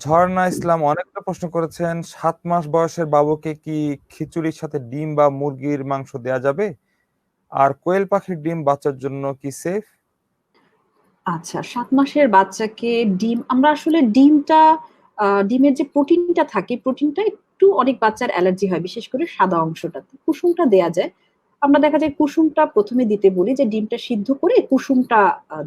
ঝর্ণা ইসলাম অনেকটা প্রশ্ন করেছেন, সাত মাস বয়সের বাবুকে কি খিচুড়ির সাথে ডিম বা মুরগির মাংস দেয়া যাবে? আর কোয়েল পাখির ডিম বাচ্চার জন্য কি সেফ আচ্ছা সাত মাসের বাচ্চাকে ডিম, আমরা আসলে ডিমটা ডিমের যে প্রোটিনটা থাকে, প্রোটিনটা একটু অনেক বাচ্চার অ্যালার্জি হয়, বিশেষ করে সাদা অংশটাতে। কুসুমটা দেয়া যায়। আমরা দেখা যায় কুসুমটা প্রথমে দিতে বলি যে ডিমটা সিদ্ধ করে কুসুমটা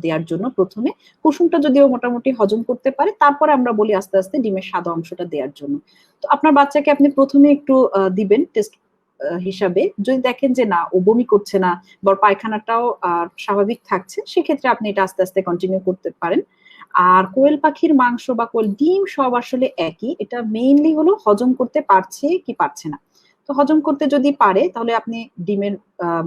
দেওয়ার জন্য প্রথমে। কুসুমটা যদিও মোটামুটি হজম করতে পারে, তারপরে আমরা বলি আস্তে আস্তে ডিমের সাদা অংশটা দেওয়ার জন্য। তো আপনার বাচ্চাকে আপনি প্রথমে একটু দিবেন টেস্ট হিসাবে। যদি দেখেন যে না, ও বমি করছে না বা পায়খানাটাও স্বাভাবিক থাকছে, সেক্ষেত্রে আপনি এটা আস্তে আস্তে কন্টিনিউ করতে পারেন। আর কোয়েল পাখির মাংস বা কোয়েল ডিম সব আসলে একই। এটা মেইনলি হলো হজম করতে পারছে কি পারছে না। তো হজম করতে যদি পারে, তাহলে আপনি ডিমের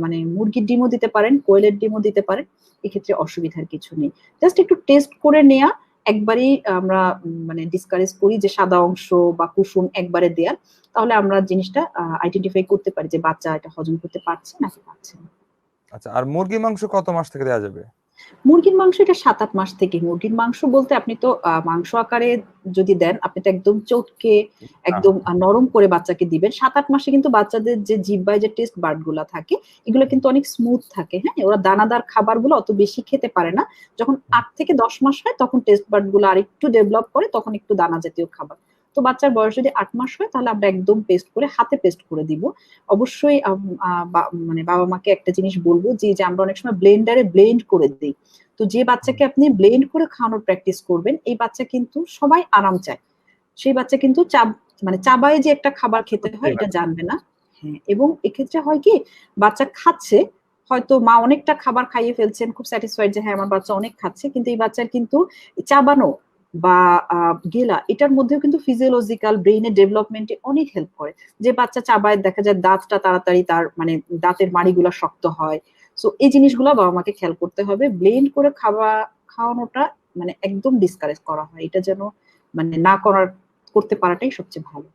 মানে মুরগির ডিমও দিতে পারেন, কোয়েলের ডিমও দিতে পারেন, এক্ষেত্রে অসুবিধার কিছু নেই। জাস্ট একটু টেস্ট করে নেয়া, একবারই আমরা মানে ডিসকারেজ করি যে সাদা অংশ বা কুসুম একবারে দেয়ার তাহলে আমরা জিনিসটা আইডেন্টিফাই করতে পারি যে বাচ্চা এটা হজম করতে পারছে নাকি পারছে না। আচ্ছা আর মুরগি মাংস কত মাস থেকে দেওয়া যাবে? মুরগির মাংস এটা সাত আট মাস থেকে। মুরগির মাংস বলতে আপনি তো মাংস আকারে যদি দেন আপনি তো একদম চটকে একদম নরম করে বাচ্চাকে দিবেন। সাত আট মাসে কিন্তু বাচ্চাদের যে জিব্বায় যে টেস্ট বার্ডগুলা থাকে এগুলো কিন্তু অনেক স্মুথ থাকে হ্যাঁ? ওরা দানাদার খাবারগুলো অত বেশি খেতে পারে না। যখন আট থেকে দশ মাস হয় তখন টেস্ট বার্ডগুলো আর একটু ডেভেলপ করে তখন একটু দানা জাতীয় খাবার। তো বাচ্চার বয়স যদি আট মাস হয় তাহলে আমরা একদম পেস্ট করে হাতে পেস্ট করে দিব। অবশ্যই মানে বাবা মাকে একটা জিনিস বলব যে যে আমরা অনেক সময় ব্লেন্ডারে ব্লেন্ড করে দিই। তো যে বাচ্চাকে আপনি ব্লেন্ড করে খাওয়ানোর প্র্যাকটিস করবেন এই বাচ্চা কিন্তু সবাই আরাম চায়। সেই বাচ্চা কিন্তু চাব মানে চাবায় যে একটা খাবার খেতে হয় এটা জানবে না। হ্যাঁ এবং এক্ষেত্রে হয় কি বাচ্চা খাচ্ছে হয়তো মা অনেকটা খাবার খাইয়ে ফেলছেন খুব স্যাটিসফাইড যে হ্যাঁ আমার বাচ্চা অনেক খাচ্ছে কিন্তু এই বাচ্চার কিন্তু চাবানো বা গেলা, এটার মধ্যেও কিন্তু ফিজিওলজিক্যাল ব্রেইনের ডেভেলপমেন্টে অনেক হেল্প করে। যে বাচ্চা চাবায়, দেখা যায় দাঁতটা তাড়াতাড়ি তার মানে দাঁতের মাড়িগুলো শক্ত হয়। সো এই জিনিসগুলো বাবা মাকে খেয়াল করতে হবে। ব্লেন্ড করে খাওয়া, খাওয়ানোটা মানে একদম ডিসকারেজ করা হয়। এটা যেন মানে না করার, করতে পারাটাই সবচেয়ে ভালো।